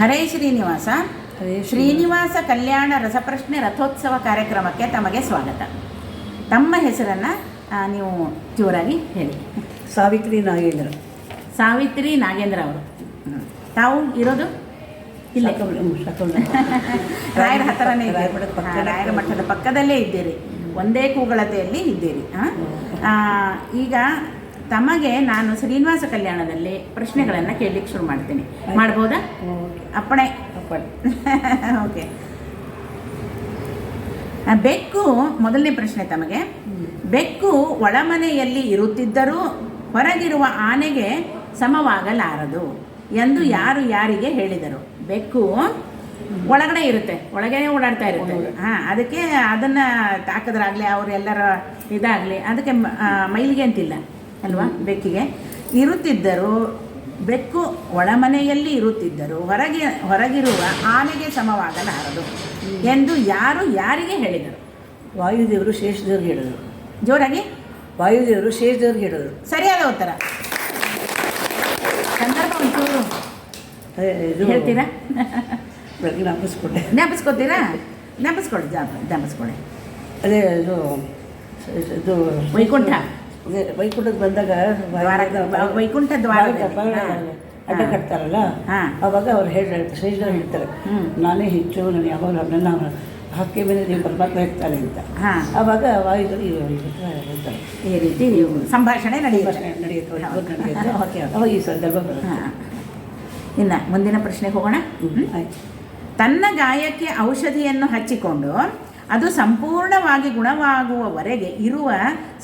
ಹರೇ ಶ್ರೀನಿವಾಸ. ಶ್ರೀನಿವಾಸ ಕಲ್ಯಾಣ ರಸಪ್ರಶ್ನೆ ರಥೋತ್ಸವ ಕಾರ್ಯಕ್ರಮಕ್ಕೆ ತಮಗೆ ಸ್ವಾಗತ. ತಮ್ಮ ಹೆಸರನ್ನು ನೀವು ಜೋರಾಗಿ ಹೇಳಿ. ಸಾವಿತ್ರಿ ನಾಗೇಂದ್ರ. ಸಾವಿತ್ರಿ ನಾಗೇಂದ್ರ ಅವರು. ತಾವು ಇರೋದು? ಇಲ್ಲ. ರಾಯರ ಹತ್ತಿರನೇ. ರಾಯರ ಮಠದ ರಾಯರ ಮಠದ ಪಕ್ಕದಲ್ಲೇ ಇದ್ದೀರಿ. ಒಂದೇ ಕೂಗಳತೆಯಲ್ಲಿ ಇದ್ದೀರಿ. ಈಗ ತಮಗೆ ನಾನು ಶ್ರೀನಿವಾಸ ಕಲ್ಯಾಣದಲ್ಲಿ ಪ್ರಶ್ನೆಗಳನ್ನು ಕೇಳಲಿಕ್ಕೆ ಶುರು ಮಾಡ್ತೀನಿ. ಮಾಡ್ಬೋದಾ. ಅಪ್ಪಣೆ. ಅಪ್ಪಣೆ. ಓಕೆ ಬೆಕ್ಕು ಮೊದಲನೇ ಪ್ರಶ್ನೆ ತಮಗೆ. ಬೆಕ್ಕು ಒಳಮನೆಯಲ್ಲಿ ಇರುತ್ತಿದ್ದರೂ ಹೊರಗಿರುವ ಆನೆಗೆ ಸಮವಾಗಲಾರದು ಎಂದು ಯಾರು ಯಾರಿಗೆ ಹೇಳಿದರು? ಬೆಕ್ಕು ಒಳಗಡೆ ಇರುತ್ತೆ. ಒಳಗಡೆ ಓಡಾಡ್ತಾ ಇರುತ್ತೆ. ಹಾಂ ಅದಕ್ಕೆ ಅದನ್ನು ತಾಕದ್ರಾಗಲಿ ಅವರೆಲ್ಲರ ಇದಾಗಲಿ ಅದಕ್ಕೆ ಮೈಲಿಗೆ ಅಂತಿಲ್ಲ ಅಲ್ವಾ ಬೆಕ್ಕಿಗೆ. ಇರುತ್ತಿದ್ದರೂ ಬೆಕ್ಕು ಒಳಮನೆಯಲ್ಲಿ ಇರುತ್ತಿದ್ದರು ಹೊರಗೆ ಹೊರಗಿರುವ ಆನೆಗೆ ಸಮವಾಗಲಾರದು ಎಂದು ಯಾರು ಯಾರಿಗೆ ಹೇಳಿದರು? ವಾಯುದೇವರು ಶೇಷದೇವ್ರಿಗೆ ಹೇಳಿದರು. ಜೋರಾಗಿ. ವಾಯುದೇವರು ಶೇಷದೇವ್ರಿಗೆ ಹೇಳಿದರು. ಸರಿಯಾದ ಉತ್ತರ. ಸಂದರ್ಭ ಒಂಚೂರು ಇದು ಹೇಳ್ತೀರಾ? ಬೆಳಗ್ಗೆ ಜ್ಞಾಪಿಸ್ಕೊಂಡೆ ನೆನಪಿಸ್ಕೊಳ್ಳಿ ಜ್ಞಾಪಿಸ್ಕೊಳ್ಳಿ ಜಾಪ ಜ್ಞಾಪಿಸ್ಕೊಳ್ಳಿ. ಅದೇ ಇದು ಇದು ವೈಕುಂಠ. ವೈಕುಂಠಕ್ಕೆ ಬಂದಾಗ ವೈಕುಂಠ. ಅಡ್ಡ. ಕಟ್ತಾರಲ್ಲ? ಹಾ. ಅವಾಗ ಅವ್ರು ಹೇಳಿ ಶ್ರೀಗಳು ಹೇಳ್ತಾರೆ. ನಾನೇ ಹೆಚ್ಚು ನಾನು ಯಾವಾಗ ನನ್ನ ಹಕ್ಕಿ ಮೇಲೆ ನೀವು ಪರಮಾತ್ಮ ಇರ್ತಾನೆ ಅಂತ. ಅವಾಗ ವಾಯುಗಳು ಹೇಳ್ತಾರೆ. ಈ ರೀತಿ ಸಂಭಾಷಣೆ ನಡೆಯುತ್ತೆ. ನಡೆಯುತ್ತೆ ಅವಾಗ ಈ ಸಂದರ್ಭ ಇನ್ನ ಹಾಂ. ಇನ್ನು ಮುಂದಿನ ಪ್ರಶ್ನೆಗೆ ಹೋಗೋಣ. ತನ್ನ ಗಾಯಕ್ಕೆ ಔಷಧಿಯನ್ನು ಹಚ್ಚಿಕೊಂಡು ಅದು ಸಂಪೂರ್ಣವಾಗಿ ಗುಣವಾಗುವವರೆಗೆ ಇರುವ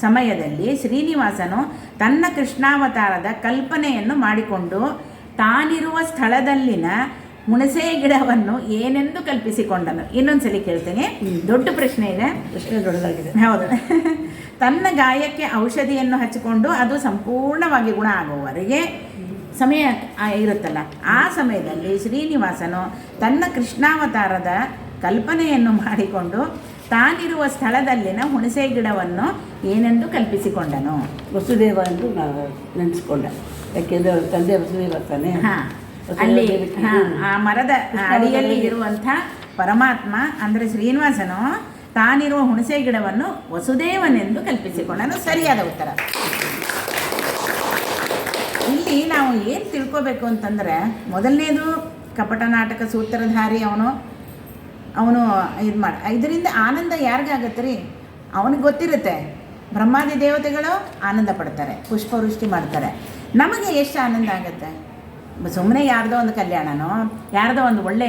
ಸಮಯದಲ್ಲಿ ಶ್ರೀನಿವಾಸನು ತನ್ನ ಕೃಷ್ಣಾವತಾರದ ಕಲ್ಪನೆಯನ್ನು ಮಾಡಿಕೊಂಡು ತಾನಿರುವ ಸ್ಥಳದಲ್ಲಿನ ಹುಣಸೆ ಗಿಡವನ್ನು ಏನೆಂದು ಕಲ್ಪಿಸಿಕೊಂಡನು. ಇನ್ನೊಂದ್ಸಲಿ ಕೇಳ್ತೇನೆ. ದೊಡ್ಡ ಪ್ರಶ್ನೆ ಇದೆ. ದೊಡ್ಡದಾಗಿದೆ. ಹೌದು. ತನ್ನ ಗಾಯಕ್ಕೆ ಔಷಧಿಯನ್ನು ಹಚ್ಚಿಕೊಂಡು ಅದು ಸಂಪೂರ್ಣವಾಗಿ ಗುಣ ಆಗುವವರೆಗೆ ಸಮಯ ಇರುತ್ತಲ್ಲ. ಆ ಸಮಯದಲ್ಲಿ ಶ್ರೀನಿವಾಸನು ತನ್ನ ಕೃಷ್ಣಾವತಾರದ ಕಲ್ಪನೆಯನ್ನು ಮಾಡಿಕೊಂಡು ತಾನಿರುವ ಸ್ಥಳದಲ್ಲಿನ ಹುಣಸೆ ಗಿಡವನ್ನು ಏನೆಂದು ಕಲ್ಪಿಸಿಕೊಂಡನು? ವಸುದೇವ ಎಂದು ನೆನೆಸ್ಕೊಂಡ. ಯಾಕೆಂದರೆ ಅವ್ರ ತಂದೆ ವಸುದೇವ ತಾನೆ? ಹಾ. ಅಲ್ಲಿ ಆ ಮರದ ಅಡಿಯಲ್ಲಿ ಇರುವಂಥ ಪರಮಾತ್ಮ ಅಂದರೆ ಶ್ರೀನಿವಾಸನು ತಾನಿರುವ ಹುಣಸೆ ಗಿಡವನ್ನು ವಸುದೇವನೆಂದು ಕಲ್ಪಿಸಿಕೊಂಡನು. ಸರಿಯಾದ ಉತ್ತರ. ಇಲ್ಲಿ ನಾವು ಏನು ತಿಳ್ಕೋಬೇಕು ಅಂತಂದರೆ ಮೊದಲನೇದು ಕಪಟ ನಾಟಕ ಸೂತ್ರಧಾರಿ ಅವನು. ಅವನು ಇದು ಮಾಡಿ, ಇದರಿಂದ ಆನಂದ ಯಾರಿಗಾಗತ್ತೆ ರೀ? ಅವನಿಗೆ ಗೊತ್ತಿರುತ್ತೆ. ಬ್ರಹ್ಮಾದಿ ದೇವತೆಗಳು ಆನಂದ ಪಡ್ತಾರೆ, ಪುಷ್ಪವೃಷ್ಟಿ ಮಾಡ್ತಾರೆ. ನಮಗೆ ಎಷ್ಟು ಆನಂದ ಆಗುತ್ತೆ? ಸುಮ್ಮನೆ ಯಾರ್ದೋ ಒಂದು ಕಲ್ಯಾಣನೋ, ಯಾರ್ದೋ ಒಂದು ಒಳ್ಳೆ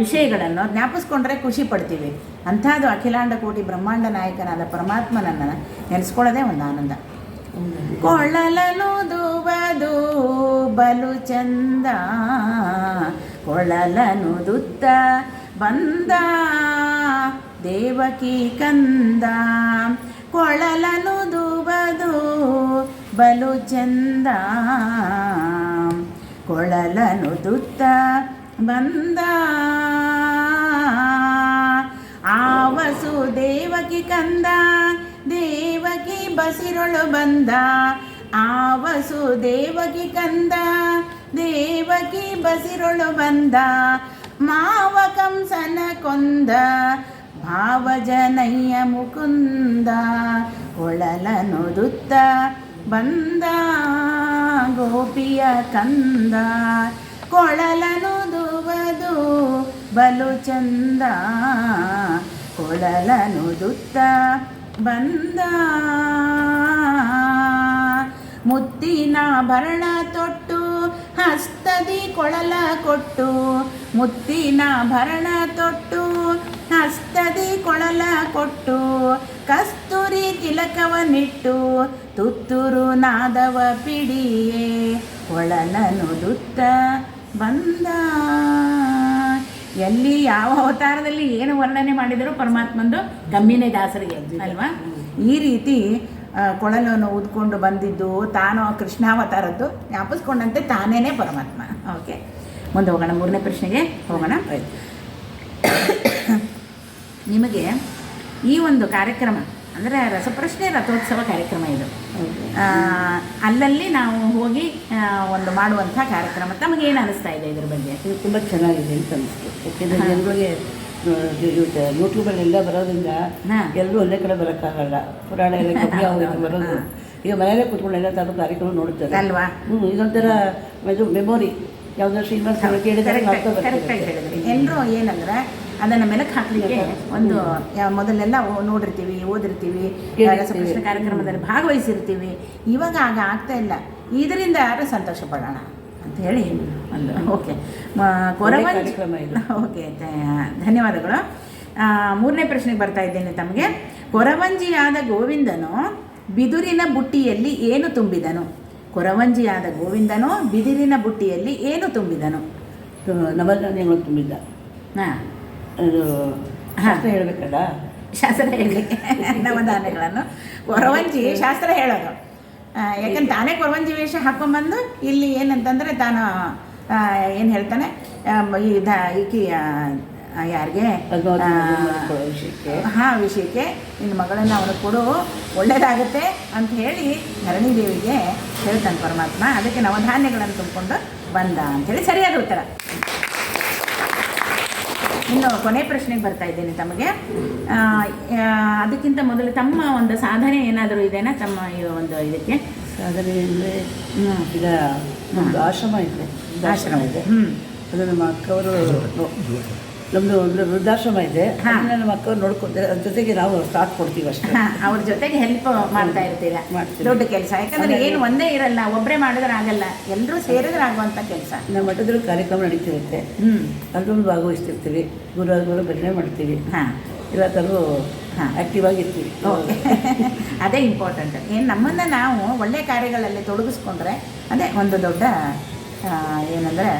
ವಿಷಯಗಳನ್ನು ಜ್ಞಾಪಿಸ್ಕೊಂಡ್ರೆ ಖುಷಿ ಪಡ್ತೀವಿ. ಅಂಥದ್ದು ಅಖಿಲಾಂಡ ಕೋಟಿ ಬ್ರಹ್ಮಾಂಡ ನಾಯಕನಾದ ಪರಮಾತ್ಮನನ್ನು ನೆನೆಸ್ಕೊಳ್ಳೋದೇ ಒಂದು ಆನಂದ. ಕೊಳಲನು ದುಬದು ಬಲು ಚಂದ. ಕೊಳಲನು ದುತ್ತ ಬಂದ. ದೇವಕಿ ಕಂದ. ಕೊಳಲನು ದುಬದು ಬಲು ಚಂದ. ಕೊಳಲನು ದುತ್ತ ಬಂದ. ಆವಸು ದೇವಕಿ ಕಂದ, ದೇವಕಿ ಬಸಿರೊಳು ಬಂದ. ಆವಸು ದೇವಕಿ ಕಂದ, ದೇವಕಿ ಬಸಿರೊಳು ಬಂದ. ಕೊಂದ, ಭಾವಜನಯ್ಯ ಮುಕುಂದ ಕೊಳಲನುದುತ್ತ ಬಂದ, ಗೋಪಿಯ ಕಂದ. ಕೊಳಲನುದುವದು ಬಲು ಚಂದ ಕೊಳಲನುದುತ್ತ ಬಂದ. ಮುತ್ತಿನ ಭರಣ ತೊಟ್ಟು, ಹಸ್ತದಿ ಕೊಳಲ ಕೊಟ್ಟು ಮುತ್ತಿನ ಭರಣ ತೊಟ್ಟು ಹಸ್ತದಿ ಕೊಳಲ ಕೊಟ್ಟು ಕಸ್ತೂರಿ ತಿಲಕವನಿಟ್ಟು ತುತ್ತೂರು ನಾದವ ಪಿಡಿಯೇ ಕೊಳಲನು ದುತ್ತ ಬಂದ. ಎಲ್ಲಿ ಯಾವ ಅವತಾರದಲ್ಲಿ ಏನು ವರ್ಣನೆ ಮಾಡಿದರೂ ಪರಮಾತ್ಮಂದು ಕಮ್ಮಿನೇ ದಾಸರಿಗೆ ಅಲ್ವಾ? ಈ ರೀತಿ ಕೊಳಲನ್ನು ಊದ್ಕೊಂಡು ಬಂದಿದ್ದು ತಾನು ಕೃಷ್ಣಾವತಾರದ್ದು ಜ್ಞಾಪಿಸ್ಕೊಂಡಂತೆ ತಾನೇನೇ ಪರಮಾತ್ಮ. ಓಕೆ. ಮುಂದೆ ಹೋಗೋಣ ಮೂರನೇ ಪ್ರಶ್ನೆಗೆ ಹೋಗೋಣ. ನಿಮಗೆ ಈ ಒಂದು ಕಾರ್ಯಕ್ರಮ ಅಂದರೆ ರಸಪ್ರಶ್ನೆ ರಥೋತ್ಸವ ಕಾರ್ಯಕ್ರಮ ಇದು. ಅಲ್ಲಲ್ಲಿ ನಾವು ಹೋಗಿ ಒಂದು ಮಾಡುವಂಥ ಕಾರ್ಯಕ್ರಮ ತಮಗೆ ಏನು ಅನಿಸ್ತಾ ಇದೆ ಇದ್ರ ಬಗ್ಗೆ? ಇದು ತುಂಬ ಚೆನ್ನಾಗಿದೆ ಅಂತ ಅನಿಸ್ತು. ಯಾಕೆಂದರೆ ಎಲ್ಲರಿಗೆ ಯೂಟ್ಯೂಬಲ್ಲೆಲ್ಲ ಬರೋದ್ರಿಂದ ಹಾ. ಎಲ್ಲರೂ ಒಂದೇ ಕಡೆ ಬರೋಕ್ಕಾಗಲ್ಲ. ಪುರಾಣ ಎಲ್ಲ ಕಮ್ಮಿ ಬರೋದು. ಈಗ ಮನೆಯಲ್ಲೇ ಕೂತ್ಕೊಂಡು ಎಲ್ಲ ಥರದ ಕಾರ್ಯಕ್ರಮ ನೋಡ್ತಾರೆ ಅಲ್ವಾ? ಹ್ಞೂ ಇದೊಂಥರ ಇದು ಮೆಮೊರಿ ಯಾವುದೋ ಶ್ರೀಮಂತ ಕೇಳಿದರೆ ಕರೆಕ್ಟಾಗಿ ಹೇಳಿದ್ರಿ ಎಲ್ಲರೂ ಏನಂದ್ರೆ ಅದನ್ನು ಮೆಲಕ್ಕೆ ಹಾಕಲಿಕ್ಕೆ ಒಂದು ಮೊದಲೆಲ್ಲ ನೋಡಿರ್ತೀವಿ ಓದಿರ್ತೀವಿ ಕೃಷ್ಣ ಕಾರ್ಯಕ್ರಮದಲ್ಲಿ ಭಾಗವಹಿಸಿರ್ತೀವಿ. ಇವಾಗ ಆಗ ಆಗ್ತಾ ಇಲ್ಲ. ಇದರಿಂದ ಯಾರು ಸಂತೋಷ ಪಡೋಣ ಅಂತ ಹೇಳಿ ಒಂದು ಓಕೆ. ಕೊರವಂಜಿ. ಓಕೆ ಧನ್ಯವಾದಗಳು. ಮೂರನೇ ಪ್ರಶ್ನೆಗೆ ಬರ್ತಾ ಇದ್ದೇನೆ ತಮಗೆ. ಕೊರವಂಜಿಯಾದ ಗೋವಿಂದನು ಬಿದುರಿನ ಬುಟ್ಟಿಯಲ್ಲಿ ಏನು ತುಂಬಿದನು? ಕೊರವಂಜಿಯಾದ ಗೋವಿಂದನೋ ಬಿದಿರಿನ ಬುಟ್ಟಿಯಲ್ಲಿ ಏನು ತುಂಬಿದನು? ನವಧಾನ್ಯಗಳು ತುಂಬಿದ್ದ. ಹಾಂ. ಅದು. ಶಾಸ್ತ್ರ ಹೇಳಬೇಕಲ್ಲ? ಶಾಸ್ತ್ರ ಹೇಳಿ ನವಧಾನ್ಯಗಳನ್ನು. ಕೊರವಂಜಿ ಶಾಸ್ತ್ರ ಹೇಳೋದು. ಯಾಕಂದ್ರೆ ತಾನೇ ಕೊರವಂಜಿ ವೇಷ ಹಾಕೊಂಬಂದು ಇಲ್ಲಿ ಏನಂತಂದರೆ ತಾನು ಏನು ಹೇಳ್ತಾನೆ ಈ ದ ಈಕಿ ಆ, ಆ, ಯಾರಿಗೆ? ವಿಷಯಕ್ಕೆ. ಹಾ ವಿಷಯಕ್ಕೆ ನಿನ್ನ ಮಗಳನ್ನು ಅವನು ಕೊಡು ಒಳ್ಳೇದಾಗುತ್ತೆ ಅಂತ ಹೇಳಿ ಧರಣಿ ದೇವಿಗೆ ಹೇಳ್ತಾನೆ ಪರಮಾತ್ಮ. ಅದಕ್ಕೆ ನವಧಾನ್ಯಗಳನ್ನು ತುಂಬಿಕೊಂಡು ಬಂದ ಅಂಥೇಳಿ ಸರಿಯಾದ ಉತ್ತರ. ಇನ್ನು ಕೊನೆ ಪ್ರಶ್ನೆಗೆ ಬರ್ತಾ ಇದ್ದೇನೆ ತಮಗೆ. ಅದಕ್ಕಿಂತ ಮೊದಲು ತಮ್ಮ ಒಂದು ಸಾಧನೆ ಏನಾದರೂ ಇದೆನಾ ತಮ್ಮ ಈ ಒಂದು ಇದಕ್ಕೆ? ಸಾಧನೆ ಅಂದರೆ ಈಗ ಆಶ್ರಮ ಇದೆ. ಆಶ್ರಮ ಇದೆ. ಹ್ಞೂ ಅದು ನಮ್ಮ ಅಕ್ಕವರು ನಮ್ಮದು ಒಂದು ವೃದ್ಧಾಶ್ರಮ ಇದೆ. ನಮ್ಮ ಅಕ್ಕವ್ರು ನೋಡ್ಕೊತಾರೆ ಅದ್ರ ಜೊತೆಗೆ ನಾವು ಸಾಥ್ ಕೊಡ್ತೀವಿ ಅಷ್ಟೇ. ಅವ್ರ ಜೊತೆಗೆ ಹೆಲ್ಪ್ ಮಾಡ್ತಾ ಇರ್ತೀರ. ದೊಡ್ಡ ಕೆಲಸ. ಯಾಕಂದ್ರೆ ಏನು ಒಂದೇ ಇರಲ್ಲ ಒಬ್ಬರೇ ಮಾಡಿದ್ರೆ ಆಗಲ್ಲ. ಎಲ್ಲರೂ ಸೇರಿದ್ರೆ ಆಗುವಂಥ ಕೆಲಸ. ನಮ್ಮ ಮಠದಲ್ಲಿ ಕಾರ್ಯಕ್ರಮ ನಡೀತಿರುತ್ತೆ. ಹ್ಞೂ ಅದ್ರಲ್ಲೂ ಭಾಗವಹಿಸ್ತಿರ್ತೀವಿ. ಗುರುವಾರಗಳು ಭಜನೆ ಮಾಡ್ತೀವಿ. ಆಕ್ಟಿವ್ ಹಾ. ಆ್ಯಕ್ಟಿವ್ ಆಗಿರ್ತೀವಿ. ಓಕೆ. ಅದೇ ಇಂಪಾರ್ಟೆಂಟ್ ಏನು ನಮ್ಮನ್ನು ನಾವು ಒಳ್ಳೆಯ ಕಾರ್ಯಗಳಲ್ಲಿ ತೊಡಗಿಸ್ಕೊಂಡ್ರೆ ಅದೇ ಒಂದು ದೊಡ್ಡ ಏನಂದರೆ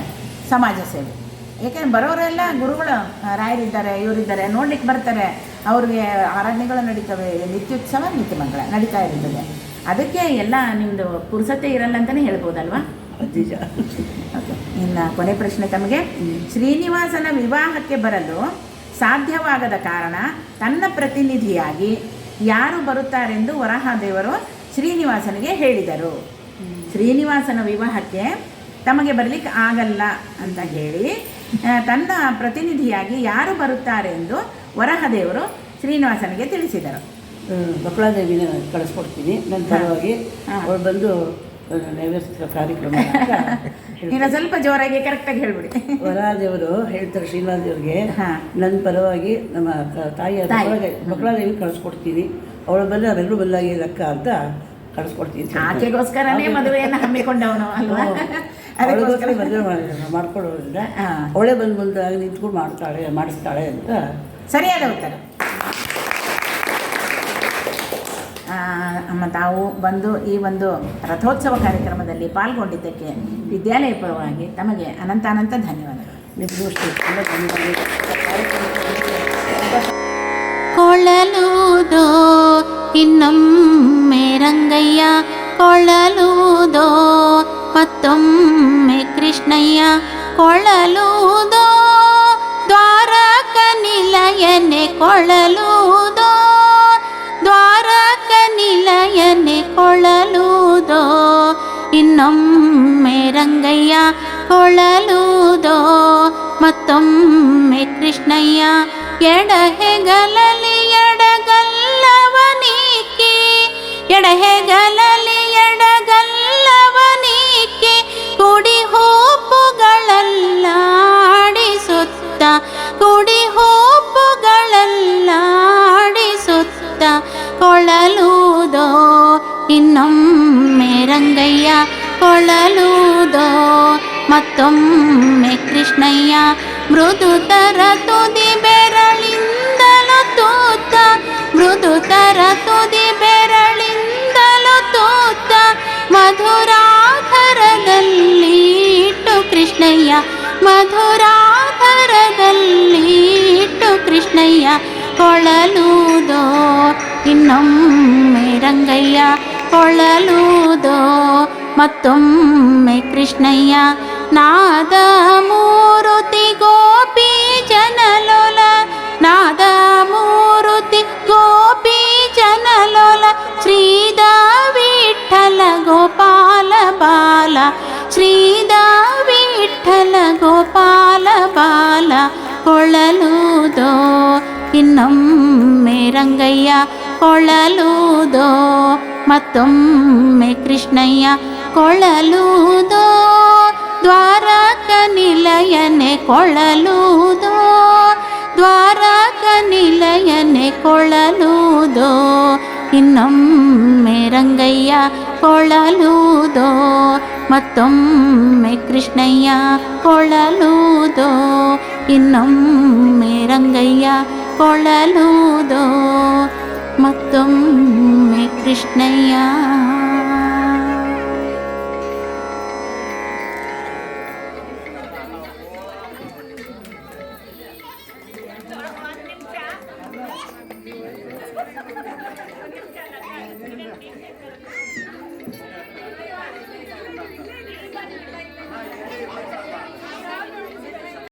ಸಮಾಜ ಸೇವೆ. ಏಕೆಂದ್ರೆ ಬರೋರೆಲ್ಲ ಗುರುಗಳು ರಾಯರಿದ್ದಾರೆ ಇವರಿದ್ದಾರೆ ನೋಡ್ಲಿಕ್ಕೆ ಬರ್ತಾರೆ. ಅವ್ರಿಗೆ ಆರಾಧನೆಗಳು ನಡೀತವೆ ನಿತ್ಯೋತ್ಸವ ನಿತ್ಯಮಂಗಳ ನಡೀತಾ ಇರ್ತದೆ. ಅದಕ್ಕೆ ಎಲ್ಲ ನಿಮ್ಮದು ಪುರುಸತೆ ಇರಲ್ಲ ಅಂತಲೇ ಹೇಳ್ಬೋದಲ್ವಾ? ನಿಜ. ಓಕೆ ಇನ್ನು ಕೊನೆ ಪ್ರಶ್ನೆ ತಮಗೆ. ಶ್ರೀನಿವಾಸನ ವಿವಾಹಕ್ಕೆ ಬರಲು ಸಾಧ್ಯವಾಗದ ಕಾರಣ ತನ್ನ ಪ್ರತಿನಿಧಿಯಾಗಿ ಯಾರು ಬರುತ್ತಾರೆಂದು ವರಹದೇವರು ಶ್ರೀನಿವಾಸನಿಗೆ ಹೇಳಿದರು. ಶ್ರೀನಿವಾಸನ ವಿವಾಹಕ್ಕೆ ತಮಗೆ ಬರಲಿಕ್ಕೆ ಆಗಲ್ಲ ಅಂತ ಹೇಳಿ ತನ್ನ ಪ್ರತಿನಿಧಿಯಾಗಿ ಯಾರು ಬರುತ್ತಾರೆ ಎಂದು ವರಹದೇವರು ಶ್ರೀನಿವಾಸನಿಗೆ ತಿಳಿಸಿದರು ಬಕುಳಾದೇವಿನ ಕಳಿಸ್ಕೊಡ್ತೀನಿ ನನ್ನ ಪರವಾಗಿ. ಅವಳು ಬಂದು ನೈವೇದ್ಯ ಕಾರ್ಯಕ್ರಮ ಇನ್ನು ಸ್ವಲ್ಪ ಜೋರಾಗಿ ಕರೆಕ್ಟಾಗಿ ಹೇಳ್ಬಿಡಿ ವರಾದೇವರು ಹೇಳ್ತಾರೆ ಶ್ರೀನಿವಾಸ ದೇವ್ರಿಗೆ ಹಾ. ನನ್ನ ಪರವಾಗಿ ನಮ್ಮ ತಾಯಿಯ ತಾಯಿ. ಪರವಾಗಿ ಮಕ್ಕಳಾದೇವಿ ಕಳಿಸ್ಕೊಡ್ತೀನಿ ಅವಳು ಬಂದು ನಾವೆಲ್ಲರೂ ಬಂದಾಗಿ ಲೆಕ್ಕ ಅಂತ ಕಳಿಸ್ಕೊಡ್ತೀನಿ. ಆಕೆಗೋಸ್ಕರನೇ ಮದುವೆಯನ್ನು ಹಮ್ಮಿಕೊಂಡವನು ಅಲ್ವಾ. ಅದಕ್ಕೋಸ್ಕರ ಮದುವೆ ಅವಳೆ ಬಂದು ಬಂದು ನಿಂತ್ಕೊಂಡು ಮಾಡ್ತಾಳೆ ಮಾಡಿಸ್ತಾಳೆ ಅಂತ. ಸರಿಯಾದ ಉತ್ತರ. ಆ, ಅಮ್ಮ ತಾವು ಬಂದು ಈ ಒಂದು ರಥೋತ್ಸವ ಕಾರ್ಯಕ್ರಮದಲ್ಲಿ ಪಾಲ್ಗೊಂಡಿದ್ದಕ್ಕೆ ವಿದ್ಯಾಲಯ ಪರವಾಗಿ ತಮಗೆ ಅನಂತ ಅನಂತ ಧನ್ಯವಾದಗಳು. ನಿಮಗೂ ಕೊಳಲುದೋ ಇನ್ನೊಮ್ಮೆ ರಂಗಯ್ಯ ಕೊಳಲುದೋ ಮತ್ತೊಮ್ಮೆ ಕೃಷ್ಣಯ್ಯ ಕೊಳಲುದೋ ದ್ವಾರಕ ನಿಲಯನೆ ಕೊಳಲುದೋ ದ್ವಾರಕ ನಿಲಯನೆ ಇನ್ನೊಮ್ಮೆ ರಂಗಯ್ಯ ಕೊಳಲುದೋ, ಮತ್ತೊಮ್ಮೆ ಕೃಷ್ಣಯ್ಯ ಎಡಹೆಗಲಲಿ ಎಡಗಲ್ಲವನೀಕಿ ಎಡಹೆಗಲಲಿ ಮಧುರಾಧರದಲ್ಲಿಟ್ಟು ಕೃಷ್ಣಯ್ಯ ಕೊಳಲುವುದೋ ಇನ್ನೊಮ್ಮೆ ರಂಗಯ್ಯ ಕೊಳಲುವುದೋ ಮತ್ತೊಮ್ಮೆ ಕೃಷ್ಣಯ್ಯ ನಾದ ಮೂರುತಿ ಗೋಪಿ ಜನಲೋಲ ನಾದ ಮೂರುತಿ ಗೋಪಿ ಜನಲೋಲ ಶ್ರೀದ ವಿಠಲ ಗೋಪಾಲ ಬಾಲ ಶ್ರೀದ ಇನ್ನೊಮ್ಮೆ ರಂಗಯ್ಯ ಕೊಳಲುದೋ ಮತ್ತೊಮ್ಮೆ ಕೃಷ್ಣಯ್ಯ ಕೊಳಲುದೋ ದ್ವಾರಕ ನಿಲಯನೆ ಕೊಳಲುದೋ ದ್ವಾರಕ ನಿಲಯನೆ ಕೊಳಲುದೋ ಇನ್ನೊಮ್ಮೆ ರಂಗಯ್ಯ ಕೊಳಲುದೋ ಮತ್ತೊಮ್ಮೆ ಕೃಷ್ಣಯ್ಯ ಕೊಳಲುದೋ ಇನ್ನೊಮ್ಮೆ ರಂಗಯ್ಯ ಕೊಳಲುದೋ ಮತ್ತೊಮ್ಮೆ ಕೃಷ್ಣಯ್ಯ